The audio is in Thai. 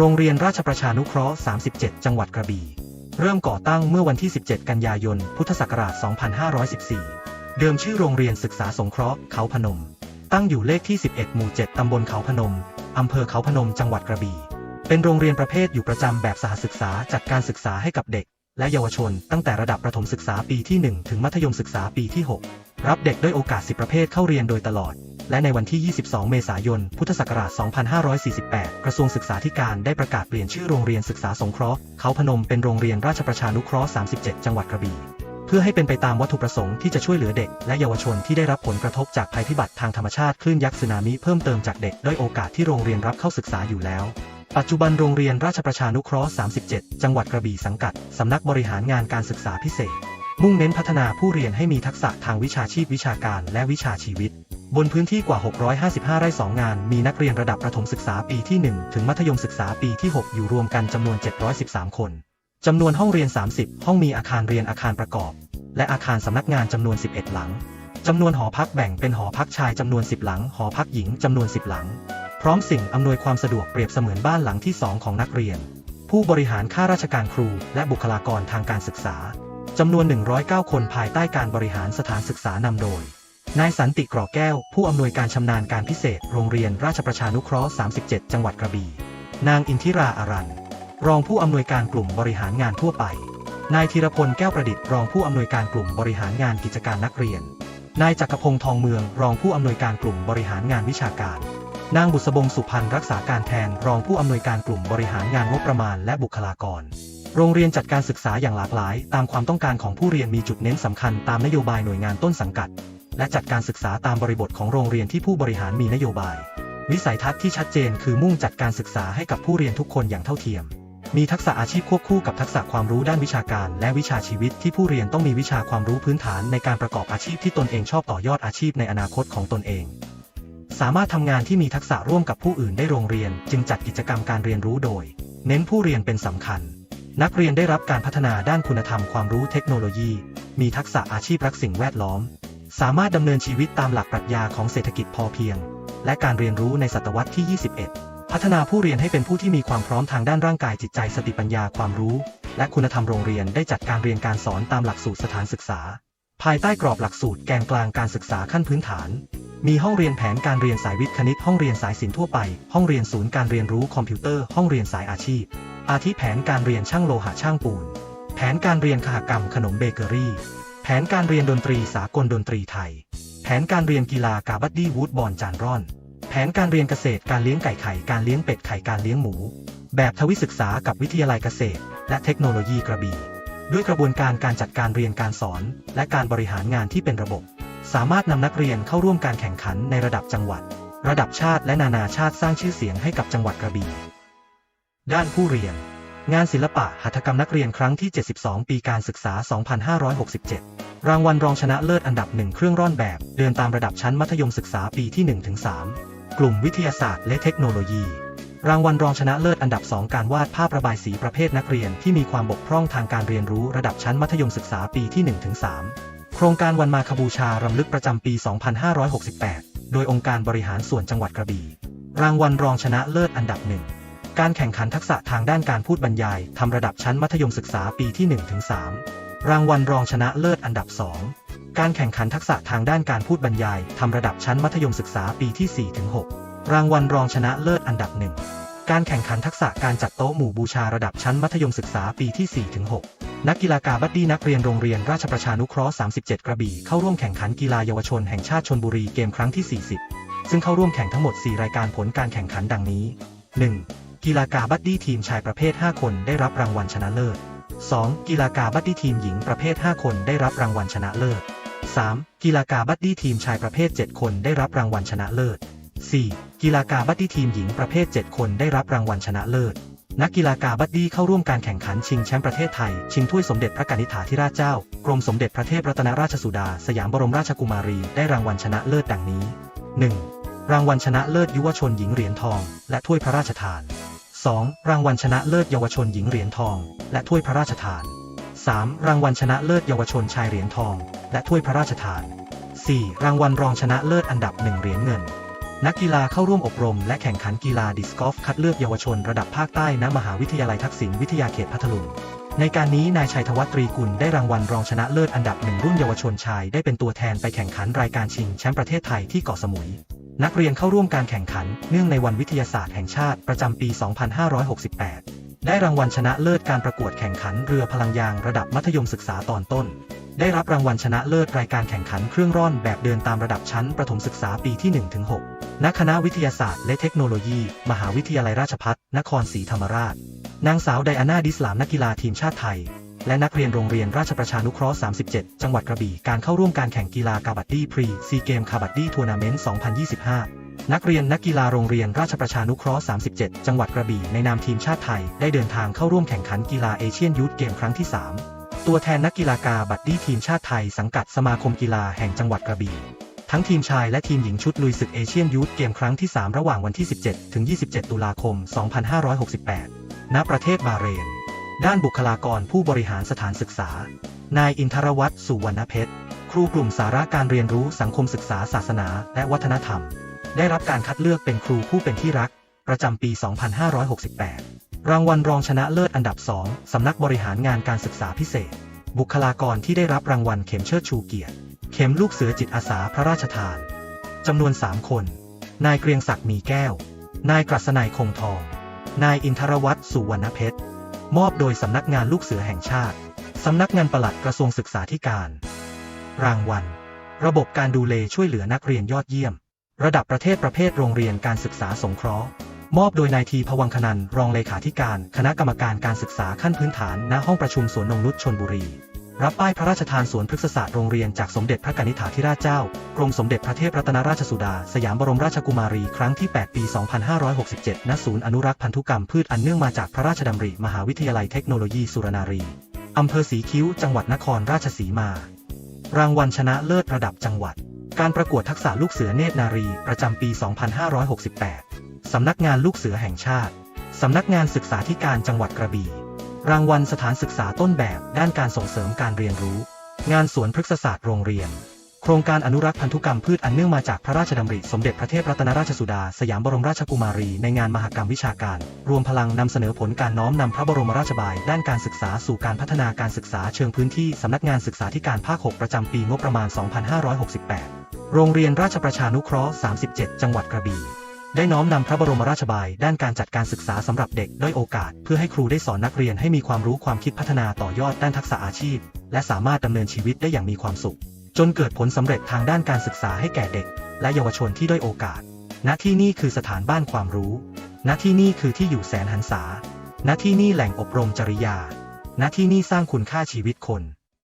โรงเรียนราชประชานุเคราะห์ 37 จังหวัดกระบี่ เริ่มก่อตั้งเมื่อวันที่ 17 กันยายน พุทธศักราช 2514 เดิมชื่อโรงเรียนศึกษาสงเคราะห์เขาพนม ตั้งอยู่เลขที่ 11 หมู่ 7 ตำบลเขาพนม อำเภอเขาพนม จังหวัดกระบี่ เป็นโรงเรียนประเภทอยู่ประจำแบบสหศึกษาจัดการศึกษาให้กับเด็ก และเยาวชน ตั้งแต่ระดับประถมศึกษาปีที่ 1 ถึงมัธยมศึกษาปีที่ 6 รับเด็กด้วยโอกาส 10 ประเภทเข้าเรียนโดยตลอด และในวันที่ 22 เมษายน พุทธศักราช 2548 กระทรวงศึกษาธิการได้ประกาศเปลี่ยนชื่อโรงเรียนศึกษาสงเคราะห์เขาพนมเป็นโรงเรียนราชประชานุเคราะห์ 37 จังหวัดกระบี่เพื่อให้เป็นไปตามวัตถุประสงค์ที่จะช่วยเหลือเด็ก และเยาวชนที่ได้รับผลกระทบจากภัยพิบัติทางธรรมชาติคลื่นยักษ์สึนามิเพิ่มเติมจากเด็กด้อยโอกาสที่โรงเรียนรับเข้าศึกษาอยู่แล้ว ปัจจุบันโรงเรียนราชประชานุเคราะห์ 37 จังหวัดกระบี่สังกัด สำนักบริหารงานการศึกษาพิเศษ มุ่งเน้นพัฒนาผู้เรียนให้มีทักษะทางวิชาชีพวิชาการและวิชาชีวิต บนพื้นที่กว่า 655 ไร่2งาน มีนักเรียนระดับประถมศึกษาปีที่ 1 ถึงมัธยมศึกษาปีที่ 6 อยู่รวมกันจำนวน 713 คน จำนวนห้องเรียน 30 ห้องมีอาคารเรียนอาคารประกอบ และอาคารสำนักงานจำนวน 11 หลัง จำนวนหอพักแบ่งเป็นหอพักชายจำนวน 10 หลัง หอพักหญิงจำนวน 10 หลัง พร้อมสิ่งอำนวยความสะดวกเปรียบเสมือนบ้านหลังที่ 2 ของนักเรียน ผู้บริหารข้าราชการครู และบุคลากรทางการศึกษาจำนวน 109 คนภายใต้การบริหารสถานศึกษานำโดย นายสันติกรอแก้ว ผู้อำนวยการชำนาญการพิเศษ โรงเรียนราชประชานุเคราะห์ 37 จังหวัดกระบี่ นางอินทิราอารัน รองผู้อำนวยการกลุ่มบริหารงานทั่วไป นายธีรพลแก้วประดิษฐ์ รองผู้อำนวยการกลุ่มบริหารงานกิจการนักเรียน นายจักรพงษ์ทองเมือง รองผู้อำนวยการกลุ่มบริหารงานวิชาการ นางบุษบงสุพันธ์รักษาการแทน รองผู้อำนวยการกลุ่มบริหารงานงบประมาณและบุคลากรโรงเรียนจัดการศึกษาอย่างหลากหลาย ตามความต้องการของผู้เรียนมีจุดเน้นสำคัญตามนโยบายหน่วยงานต้นสังกัด และจัดการศึกษาตามบริบทของโรงเรียนที่ผู้บริหารมีนโยบาย วิสัยทัศน์ที่ชัดเจนคือมุ่งจัดการศึกษาให้กับผู้เรียนทุกคนอย่างเท่าเทียม มีทักษะอาชีพควบคู่กับทักษะความรู้ด้านวิชาการและวิชาชีวิตที่ผู้เรียนต้องมีวิชาความรู้พื้นฐานในการประกอบอาชีพที่ตนเองชอบต่อยอดอาชีพในอนาคตของตนเอง สามารถทำงานที่มีทักษะร่วมกับผู้อื่นได้โรงเรียน จึงจัดกิจกรรมการเรียนรู้โดย เน้นผู้เรียนเป็นสำคัญนักเรียนได้รับการพัฒนาด้านคุณธรรมความรู้เทคโนโลยี มีทักษะอาชีพรักสิ่งแวดล้อม สามารถดำเนินชีวิตตามหลักปรัชญาของเศรษฐกิจพอเพียง และการเรียนรู้ในศตวรรษที่ 21 พัฒนาผู้เรียนให้เป็นผู้ที่มีความพร้อมทางด้านร่างกายจิตใจสติปัญญาความรู้ และคุณธรรมโรงเรียนได้จัดการเรียนการสอนตามหลักสูตรสถานศึกษา ภายใต้กรอบหลักสูตรแกนกลางการศึกษาขั้นพื้นฐาน มีห้องเรียนแผนการเรียนสายวิทย์คณิตห้องเรียนสายศิลป์ทั่วไป ห้องเรียนศูนย์การเรียนรู้คอมพิวเตอร์ห้องเรียนสายอาชีพ อาทิแผนการเรียนช่างโลหะช่างปูน แผนการเรียนคหกรรมขนมเบเกอรี่ ผนการเรียนดนตรีสากลดนตรีไทย แผนการเรียนกีฬากาบัดดี้วูดบอลจานร่อน แผนการเรียนเกษตรการเลี้ยงไก่ไข่การเลี้ยงเป็ดไข่การเลี้ยงหมู แบบทวิศึกษากับวิทยาลัยเกษตร และเทคโนโลยีกระบี่ ด้วยกระบวนการการจัดการเรียนการสอน และการบริหารงานที่เป็นระบบ สามารถนำนักเรียนเข้าร่วมการแข่งขันในระดับจังหวัด ระดับชาติและนานาชาติสร้างชื่อเสียงให้กับจังหวัดกระบี่ ด้านผู้เรียน งานศิลปะหัตถกรรมนักเรียนครั้งที่ 72 ปีการศึกษา 2567 รางวัลรองชนะเลิศอันดับหนึ่งเครื่องร่อนแบบ เดินตามระดับชั้นมัธยมศึกษาปีที่ 1-3 กลุ่มวิทยาศาสตร์และเทคโนโลยี รางวัลรองชนะเลิศอันดับ 2 การวาดภาพระบายสีประเภทนักเรียนที่มีความบกพร่องทางการเรียนรู้ระดับชั้นมัธยมศึกษาปีที่ 1-3 โครงการวันมาคบูชารำลึกประจำปี 2568 โดยองค์การบริหารส่วนจังหวัดกระบี่ รางวัลรองชนะเลิศอันดับหนึ่ง การแข่งขันทักษะทางด้านการพูดบรรยายทำระดับชั้นมัธยมศึกษาปีที่ 1-3 รางวัลรองชนะเลิศอันดับ 2 การแข่งขันทักษะทางด้านการพูดบรรยายทำระดับชั้นมัธยมศึกษาปีที่ 4-6 รางวัลรองชนะเลิศอันดับ 1 การแข่งขันทักษะการจัดโต๊ะหมู่บูชาระดับชั้นมัธยมศึกษาปีที่ 4-6 นักกีฬากาบัดดี้นักเรียนโรงเรียนราชประชานุเคราะห์ 37 กระบี่เข้าร่วมแข่งขันกีฬาเยาวชนแห่งชาติชนบุรีเกมครั้งที่ 40 ซึ่งเข้าร่วมแข่งทั้งหมด 4 รายการผลการแข่งขันดังนี้ 1. กีฬากาบัดดี้ทีมชายประเภท 5 คนได้รับรางวัลชนะเลิศ 2. กีฬากาบัดดี้ทีมหญิงประเภท 5 คนได้รับรางวัลชนะเลิศ 3. กีฬากาบัดดี้ทีมชายประเภท 7 คนได้รับรางวัลชนะเลิศ 4. กีฬากาบัดดี้ทีมหญิงประเภท 7 คนได้รับรางวัลชนะเลิศ นักกีฬากาบัดดี้เข้าร่วมการแข่งขันชิงแชมป์ประเทศไทย ชิงถ้วยสมเด็จพระกนิษฐาธิราชเจ้า กรมสมเด็จพระเทพรัตนราชสุดา สยามบรมราชกุมารี ได้รางวัลชนะเลิศดังนี้ 1. รางวัลชนะเลิศยุวชนหญิงเหรียญทอง และถ้วยพระราชทาน 2. รางวัลชนะเลิศเยาวชนหญิงเหรียญทอง และถ้วยพระราชทาน 3. รางวัลชนะเลิศเยาวชนชายเหรียญทอง และถ้วยพระราชทาน 4. รางวัลรองชนะเลิศอันดับหนึ่งเหรียญเงิน นักกีฬาเข้าร่วมอบรมและแข่งขันกีฬาดิสกอล์ฟคัดเลือกเยาวชนระดับภาคใต้ณมหาวิทยาลัยทักษิณวิทยาเขตพัทลุงในการนี้นายชัยธวัฒน์ตรีกุลได้รางวัลรองชนะเลิศอันดับหนึ่งรุ่นเยาวชนชายได้เป็นตัวแทนไปแข่งขันรายการชิงแชมป์ประเทศไทยที่เกาะสมุย นักเรียนเข้าร่วมการแข่งขัน เนื่องในวันวิทยาศาสตร์แห่งชาติประจำปี 2568 ได้รางวัลชนะเลิศการประกวดแข่งขันเรือพลังยางระดับมัธยมศึกษาตอนต้น ได้รับรางวัลชนะเลิศรายการแข่งขันเครื่องร่อนแบบเดินตามระดับชั้นประถมศึกษาปีที่ 1-6 ณ คณะวิทยาศาสตร์และเทคโนโลยี มหาวิทยาลัยราชภัฏนครศรีธรรมราช นางสาวไดอาน่าดิสลามนักกีฬาทีมชาติไทย และนักเรียนโรงเรียนราชประชานุเคราะห์ 37 จังหวัดกระบี่ การเข้าร่วมการแข่งกีฬากาบัดดี้พรีซีเกมคาบัดดี้ทัวร์นาเมนต์ 2025 นักเรียนนักกีฬาโรงเรียนราชประชานุเคราะห์ 37 จังหวัดกระบี่ในนามทีมชาติไทย ได้เดินทางเข้าร่วมแข่งขันกีฬาเอเชียนยูทเกมครั้งที่ 3 ตัวแทนนักกีฬากาบัดดี้ทีมชาติไทย สังกัดสมาคมกีฬาแห่งจังหวัดกระบี่ทั้งทีมชายและทีมหญิงชุดลุยศึกเอเชียนยูทเกมครั้งที่ 3 ระหว่างวันที่ 17 ถึง 27 ตุลาคม 2568 ณ ประเทศบาเรน ด้านบุคลากรผู้บริหารสถานศึกษา นายอินทรวัตรสุวรรณเพชร ครูกลุ่มสาระการเรียนรู้สังคมศึกษาศาสนา และวัฒนธรรม ได้รับการคัดเลือกเป็นครูผู้เป็นที่รัก ประจำปี 2568 รางวัลรองชนะเลิศอันดับ 2 สำนักบริหารงานการศึกษาพิเศษ บุคลากรที่ได้รับรางวัลเข็มเชิดชูเกียรติ เข็มลูกเสือจิตอาสาพระราชทาน จำนวน 3 คน นายเกรียงศักดิ์มีแก้ว นายกฤษณัยคงทอง นายอินทรวัตรสุวรรณเพชร มอบโดยสำนักงานลูกเสือแห่งชาติ สำนักงานปลัดกระทรวงศึกษาธิการ รางวัล ระบบการดูแลช่วยเหลือนักเรียนยอดเยี่ยม ระดับประเทศประเภทโรงเรียนการศึกษาสงเคราะห์ มอบโดยนายทีพวังคนันรองเลขาธิการ คณะกรรมการการศึกษาขั้นพื้นฐานณห้องประชุมสวนนงนุชชนบุรี รับป้ายพระราชทานสวนพฤกษศาสตร์โรงเรียนจากสมเด็จพระกนิษฐาธิราชเจ้ากรมสมเด็จพระเทพรัตนราชสุดา สยามบรมราชกุมารีครั้งที่ 8 ปี 2567 ณ ศูนย์อนุรักษ์พันธุกรรมพืชอันเนื่องมาจากพระราชดำริ มหาวิทยาลัยเทคโนโลยีสุรนารี อำเภอสีคิ้ว จังหวัดนครราชสีมา รางวัลชนะเลิศระดับจังหวัด การประกวดทักษะลูกเสือเนตรนารี ประจำปี 2568 สำนักงานลูกเสือแห่งชาติ สำนักงานศึกษาธิการจังหวัดกระบี่ รางวัลสถานศึกษาต้นแบบด้านการส่งเสริมการเรียนรู้ งานสวนพฤกษศาสตร์โรงเรียน โครงการอนุรักษ์พันธุกรรมพืชอันเนื่องมาจากพระราชดำริสมเด็จพระเทพรัตนราชสุดา สยามบรมราชกุมารีในงานมหกรรมวิชาการ รวมพลังนำเสนอผลการน้อมนำพระบรมราชบาย ด้านการศึกษาสู่การพัฒนาการศึกษาเชิงพื้นที่สำนักงานศึกษาธิการภาค 6 ประจำปีงบประมาณ 2568 โรงเรียนราชประชานุเคราะห์ 37 จังหวัดกระบี่ ได้น้อมนำพระบรมราชบายด้านการจัดการศึกษาสำหรับเด็กด้อยโอกาส เพื่อให้ครูได้สอนนักเรียนให้มีความรู้ความคิดพัฒนาต่อยอดด้านทักษะอาชีพ และสามารถดำเนินชีวิตได้อย่างมีความสุข จนเกิดผลสำเร็จทางด้านการศึกษาให้แก่เด็ก และเยาวชนที่ด้อยโอกาส ณ ที่นี่คือสถานบ้านความรู้ ณ ที่นี่คือที่อยู่แสนหันษา ณ ที่นี่แหล่งอบรมจริยา ณ ที่นี่สร้างคุณค่าชีวิตคน